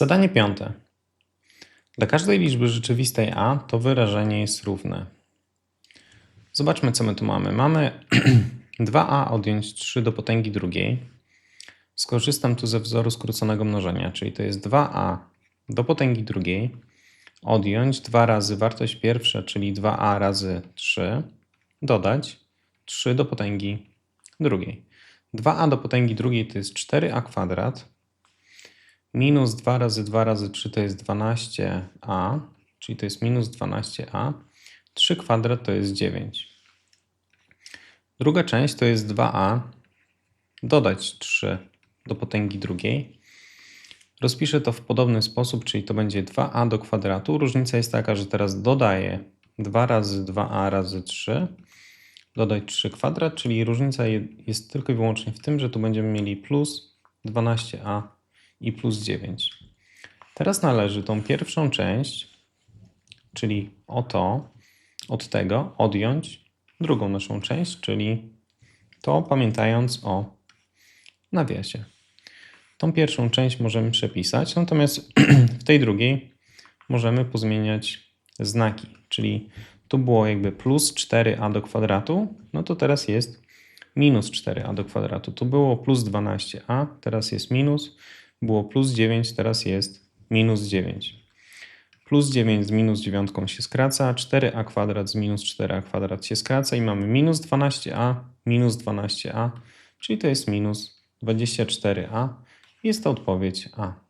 Zadanie piąte. Dla każdej liczby rzeczywistej a to wyrażenie jest równe. Zobaczmy, co my tu mamy. Mamy 2a odjąć 3 do potęgi drugiej. Skorzystam tu ze wzoru skróconego mnożenia, czyli to jest 2a do potęgi drugiej odjąć 2 razy wartość pierwsza, czyli 2a razy 3, dodać 3 do potęgi drugiej. 2a do potęgi drugiej to jest 4a kwadrat, minus 2 razy 2 razy 3 to jest 12a, czyli to jest minus 12a, 3 kwadrat to jest 9. Druga część to jest 2a, dodać 3 do potęgi drugiej. Rozpiszę to w podobny sposób, czyli to będzie 2a do kwadratu. Różnica jest taka, że teraz dodaję 2 razy 2a razy 3, dodać 3 kwadrat, czyli różnica je- jest tylko i wyłącznie w tym, że tu będziemy mieli plus 12a i plus 9. Teraz należy tą pierwszą część, czyli oto, od tego odjąć drugą naszą część, czyli to pamiętając o nawiasie. Tą pierwszą część możemy przepisać, natomiast w tej drugiej możemy pozmieniać znaki, czyli tu było jakby plus 4a do kwadratu, no to teraz jest minus 4a do kwadratu. Tu było plus 12a, teraz jest minus, było plus 9, teraz jest minus 9. Plus 9 z minus 9 się skraca, 4a kwadrat z minus 4a kwadrat się skraca i mamy minus 12a, minus 12a, czyli to jest minus 24a. Jest to odpowiedź A.